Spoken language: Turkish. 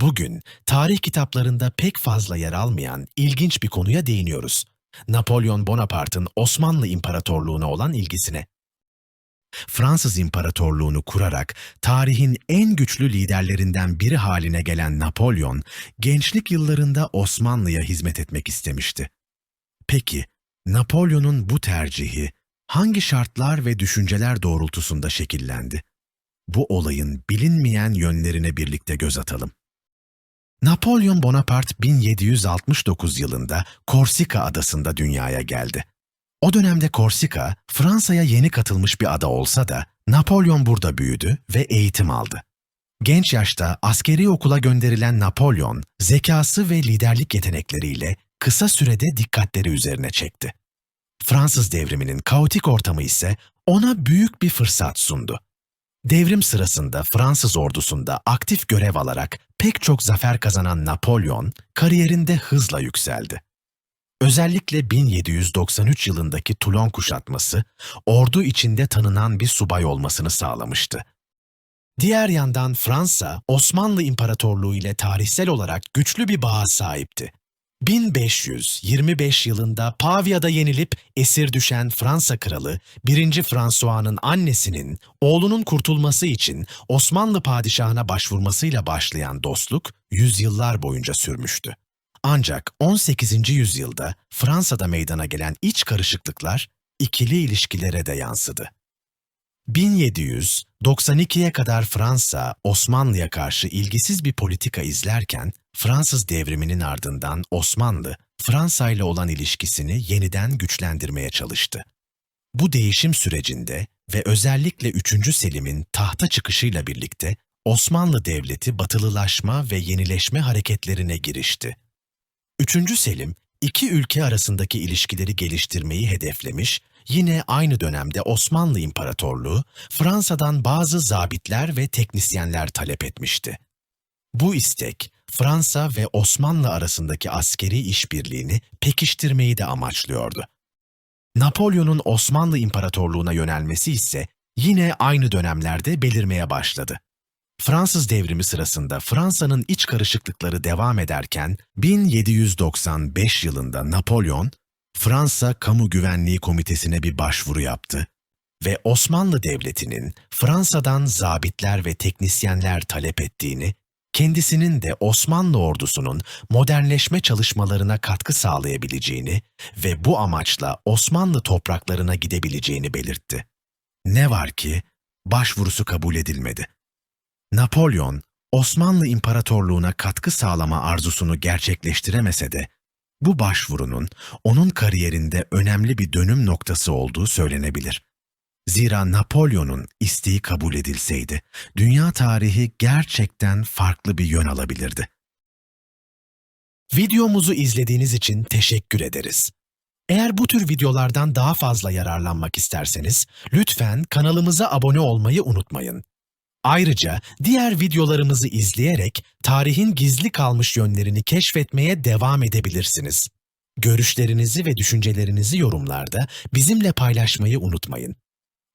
Bugün tarih kitaplarında pek fazla yer almayan ilginç bir konuya değiniyoruz. Napolyon Bonaparte'ın Osmanlı İmparatorluğu'na olan ilgisine. Fransız İmparatorluğu'nu kurarak tarihin en güçlü liderlerinden biri haline gelen Napolyon, gençlik yıllarında Osmanlı'ya hizmet etmek istemişti. Peki, Napolyon'un bu tercihi hangi şartlar ve düşünceler doğrultusunda şekillendi? Bu olayın bilinmeyen yönlerine birlikte göz atalım. Napolyon Bonaparte 1769 yılında Korsika adasında dünyaya geldi. O dönemde Korsika, Fransa'ya yeni katılmış bir ada olsa da Napolyon burada büyüdü ve eğitim aldı. Genç yaşta askeri okula gönderilen Napolyon, zekası ve liderlik yetenekleriyle kısa sürede dikkatleri üzerine çekti. Fransız devriminin kaotik ortamı ise ona büyük bir fırsat sundu. Devrim sırasında Fransız ordusunda aktif görev alarak pek çok zafer kazanan Napolyon kariyerinde hızla yükseldi. Özellikle 1793 yılındaki Toulon kuşatması ordu içinde tanınan bir subay olmasını sağlamıştı. Diğer yandan Fransa, Osmanlı İmparatorluğu ile tarihsel olarak güçlü bir bağa sahipti. 1525 yılında Pavia'da yenilip esir düşen Fransa kralı 1. François'nın annesinin oğlunun kurtulması için Osmanlı padişahına başvurmasıyla başlayan dostluk yüzyıllar boyunca sürmüştü. Ancak 18. yüzyılda Fransa'da meydana gelen iç karışıklıklar ikili ilişkilere de yansıdı. 1792'ye kadar Fransa, Osmanlı'ya karşı ilgisiz bir politika izlerken, Fransız devriminin ardından Osmanlı, Fransa ile olan ilişkisini yeniden güçlendirmeye çalıştı. Bu değişim sürecinde ve özellikle 3. Selim'in tahta çıkışıyla birlikte Osmanlı Devleti batılılaşma ve yenileşme hareketlerine girişti. 3. Selim, iki ülke arasındaki ilişkileri geliştirmeyi hedeflemiş, yine aynı dönemde Osmanlı İmparatorluğu, Fransa'dan bazı zabitler ve teknisyenler talep etmişti. Bu istek, Fransa ve Osmanlı arasındaki askeri işbirliğini pekiştirmeyi de amaçlıyordu. Napolyon'un Osmanlı İmparatorluğu'na yönelmesi ise yine aynı dönemlerde belirmeye başladı. Fransız devrimi sırasında Fransa'nın iç karışıklıkları devam ederken 1795 yılında Napolyon, Fransa Kamu Güvenliği Komitesi'ne bir başvuru yaptı ve Osmanlı Devleti'nin Fransa'dan zabitler ve teknisyenler talep ettiğini, kendisinin de Osmanlı ordusunun modernleşme çalışmalarına katkı sağlayabileceğini ve bu amaçla Osmanlı topraklarına gidebileceğini belirtti. Ne var ki başvurusu kabul edilmedi. Napolyon, Osmanlı İmparatorluğu'na katkı sağlama arzusunu gerçekleştiremese de, bu başvurunun onun kariyerinde önemli bir dönüm noktası olduğu söylenebilir. Zira Napolyon'un isteği kabul edilseydi, dünya tarihi gerçekten farklı bir yön alabilirdi. Videomuzu izlediğiniz için teşekkür ederiz. Eğer bu tür videolardan daha fazla yararlanmak isterseniz, lütfen kanalımıza abone olmayı unutmayın. Ayrıca diğer videolarımızı izleyerek tarihin gizli kalmış yönlerini keşfetmeye devam edebilirsiniz. Görüşlerinizi ve düşüncelerinizi yorumlarda bizimle paylaşmayı unutmayın.